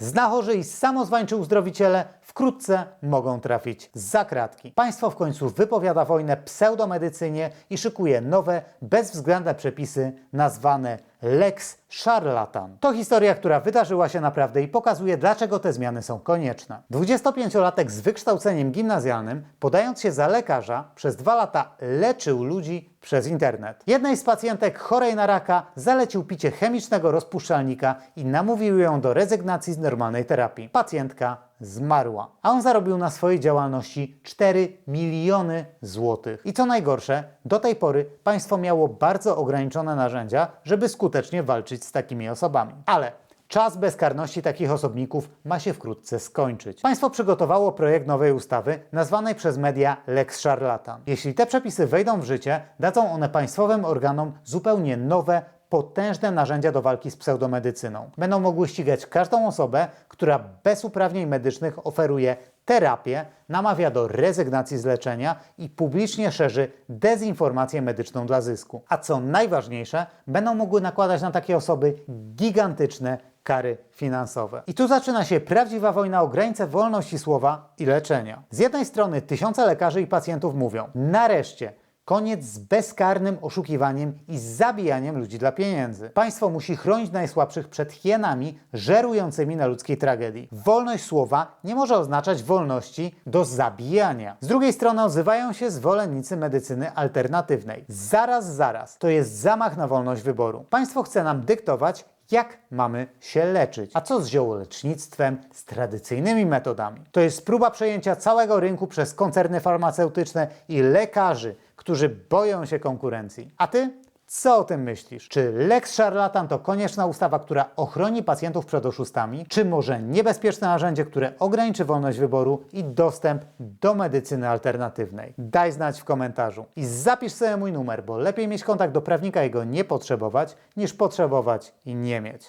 Znachorzy i samozwańczy uzdrowiciele wkrótce mogą trafić za kratki. Państwo w końcu wypowiada wojnę pseudomedycynie i szykuje nowe, bezwzględne przepisy nazwane Lex Szarlatan. To historia, która wydarzyła się naprawdę i pokazuje, dlaczego te zmiany są konieczne. 25-latek z wykształceniem gimnazjalnym, podając się za lekarza, przez dwa lata leczył ludzi przez internet. Jednej z pacjentek chorej na raka zalecił picie chemicznego rozpuszczalnika i namówił ją do rezygnacji z normalnej terapii. Pacjentka zmarła. A on zarobił na swojej działalności 4 miliony złotych. I co najgorsze, do tej pory państwo miało bardzo ograniczone narzędzia, żeby skutecznie walczyć z takimi osobami. Ale Czas bezkarności takich osobników ma się wkrótce skończyć. Państwo przygotowało projekt nowej ustawy nazwanej przez media Lex Charlatan. Jeśli te przepisy wejdą w życie, dadzą one państwowym organom zupełnie nowe, potężne narzędzia do walki z pseudomedycyną. Będą mogły ścigać każdą osobę, która bez uprawnień medycznych oferuje terapię, namawia do rezygnacji z leczenia i publicznie szerzy dezinformację medyczną dla zysku. A co najważniejsze, będą mogły nakładać na takie osoby gigantyczne kary finansowe. I tu zaczyna się prawdziwa wojna o granice wolności słowa i leczenia. Z jednej strony tysiące lekarzy i pacjentów mówią: nareszcie Koniec z bezkarnym oszukiwaniem i zabijaniem ludzi dla pieniędzy. Państwo musi chronić najsłabszych przed hienami żerującymi na ludzkiej tragedii. Wolność słowa nie może oznaczać wolności do zabijania. Z drugiej strony odzywają się zwolennicy medycyny alternatywnej. Zaraz, zaraz, to jest zamach na wolność wyboru. Państwo chce nam dyktować, jak mamy się leczyć. A co z ziołolecznictwem, z tradycyjnymi metodami? To jest próba przejęcia całego rynku przez koncerny farmaceutyczne i lekarzy, którzy boją się konkurencji. A ty? Co o tym myślisz? Czy Lex Szarlatan to konieczna ustawa, która ochroni pacjentów przed oszustami? Czy może niebezpieczne narzędzie, które ograniczy wolność wyboru i dostęp do medycyny alternatywnej? Daj znać w komentarzu. I zapisz sobie mój numer, bo lepiej mieć kontakt do prawnika i go nie potrzebować, niż potrzebować i nie mieć.